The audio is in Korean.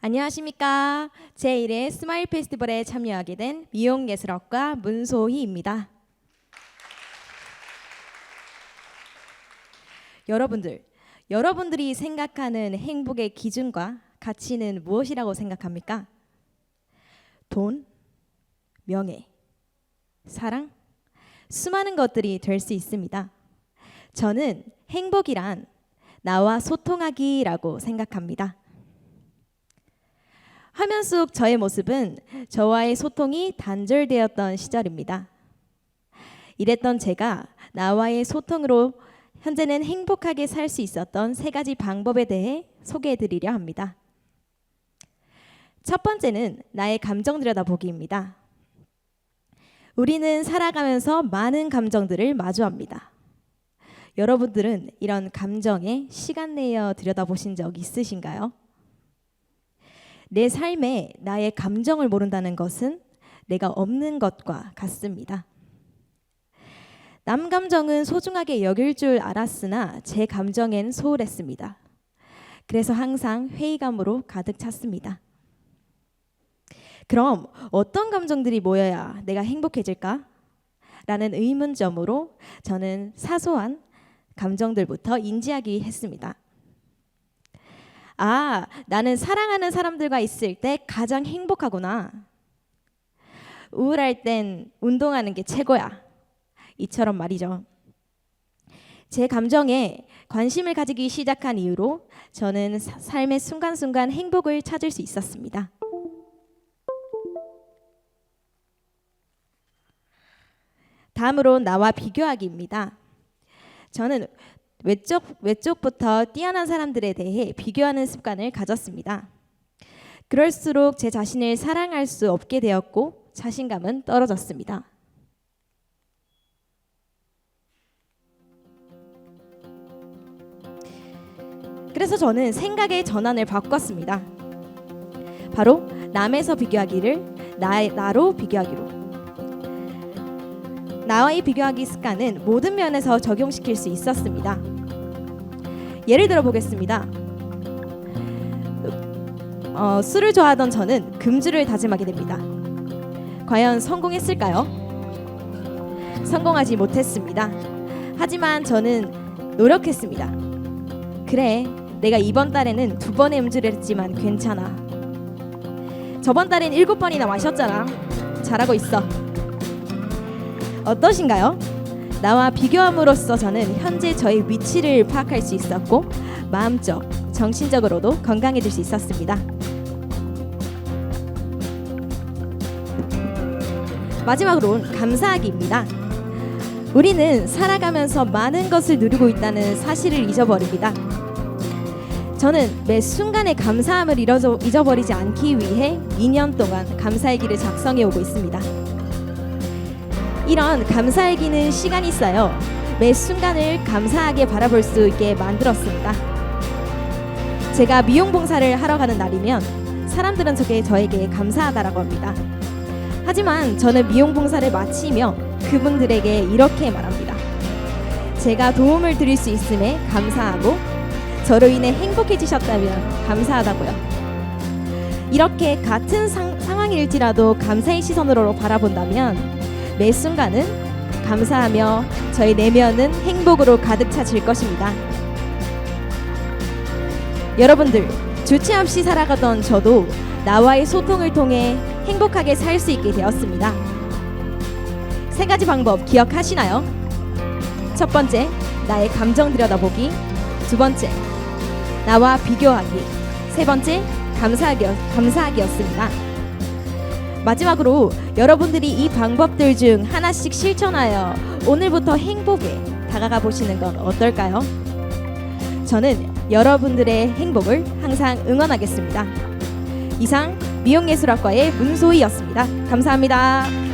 안녕하십니까. 제1회 스마일 페스티벌에 참여하게 된 미용예술학과 문소희입니다. 여러분들, 여러분들이 생각하는 행복의 기준과 가치는 무엇이라고 생각합니까? 돈, 명예, 사랑, 수많은 것들이 될 수 있습니다. 저는 행복이란 나와 소통하기라고 생각합니다. 화면 속 저의 모습은 저와의 소통이 단절되었던 시절입니다. 이랬던 제가 나와의 소통으로 현재는 행복하게 살 수 있었던 세 가지 방법에 대해 소개해 드리려 합니다. 첫 번째는 나의 감정 들여다보기입니다. 우리는 살아가면서 많은 감정들을 마주합니다. 여러분들은 이런 감정에 시간 내어 들여다보신 적 있으신가요? 내 삶에 나의 감정을 모른다는 것은 내가 없는 것과 같습니다. 남 감정은 소중하게 여길 줄 알았으나 제 감정엔 소홀했습니다. 그래서 항상 회의감으로 가득 찼습니다. 그럼 어떤 감정들이 모여야 내가 행복해질까? 라는 의문점으로 저는 사소한 감정들부터 인지하기 했습니다. 아, 나는 사랑하는 사람들과 있을 때 가장 행복하구나. 우울할 땐 운동하는 게 최고야. 이처럼 말이죠. 제 감정에 관심을 가지기 시작한 이후로 저는 사- 삶의 순간순간 행복을 찾을 수 있었습니다. 다음으로 나와 비교하기입니다. 저는 외쪽 외쪽부터 뛰어난 사람들에 대해 비교하는 습관을 가졌습니다. 그럴수록 제 자신을 사랑할 수 없게 되었고 자신감은 떨어졌습니다. 그래서 저는 생각의 전환을 바꿨습니다. 바로 남에서 비교하기를 나, 나로 비교하기로. 나와의 비교하기 습관은 모든 면에서 적용시킬 수 있었습니다. 예를 들어 보겠습니다. 어, 술을 좋아하던 저는 금주를 다짐하게 됩니다. 과연 성공했을까요? 성공하지 못했습니다. 하지만 저는 노력했습니다. 그래, 내가 이번 달에는 두 번의 음주를 했지만 괜찮아. 저번 달엔 일곱 번이나 마셨잖아. 잘하고 있어. 어떠신가요? 나와 비교함으로써 저는 현재 저의 위치를 파악할 수 있었고 마음적, 정신적으로도 건강해질 수 있었습니다. 마지막으로는 감사하기입니다. 우리는 살아가면서 많은 것을 누리고 있다는 사실을 잊어버립니다. 저는 매 순간의 감사함을 잊어버리지 않기 위해 2년 동안 감사의 길을 작성해 오고 있습니다. 이런 감사의 기는 시간이 쌓여 매 순간을 감사하게 바라볼 수 있게 만들었습니다. 제가 미용 봉사를 하러 가는 날이면 사람들은 저게 저에게 감사하다라고 합니다. 하지만 저는 미용 봉사를 마치며 그분들에게 이렇게 말합니다. 제가 도움을 드릴 수 있음에 감사하고 저로 인해 행복해지셨다면 감사하다고요. 이렇게 같은 상, 상황일지라도 감사의 시선으로 바라본다면 매 순간은 감사하며 저희 내면은 행복으로 가득 차질 것입니다. 여러분들 주체 없이 살아가던 저도 나와의 소통을 통해 행복하게 살 수 있게 되었습니다. 세 가지 방법 기억하시나요? 첫 번째, 나의 감정 들여다보기. 두 번째, 나와 비교하기. 세 번째, 감사하기, 감사하기였습니다. 마지막으로 여러분들이 이 방법들 중 하나씩 실천하여 오늘부터 행복에 다가가 보시는 건 어떨까요? 저는 여러분들의 행복을 항상 응원하겠습니다. 이상 미용예술학과의 문소희였습니다. 감사합니다.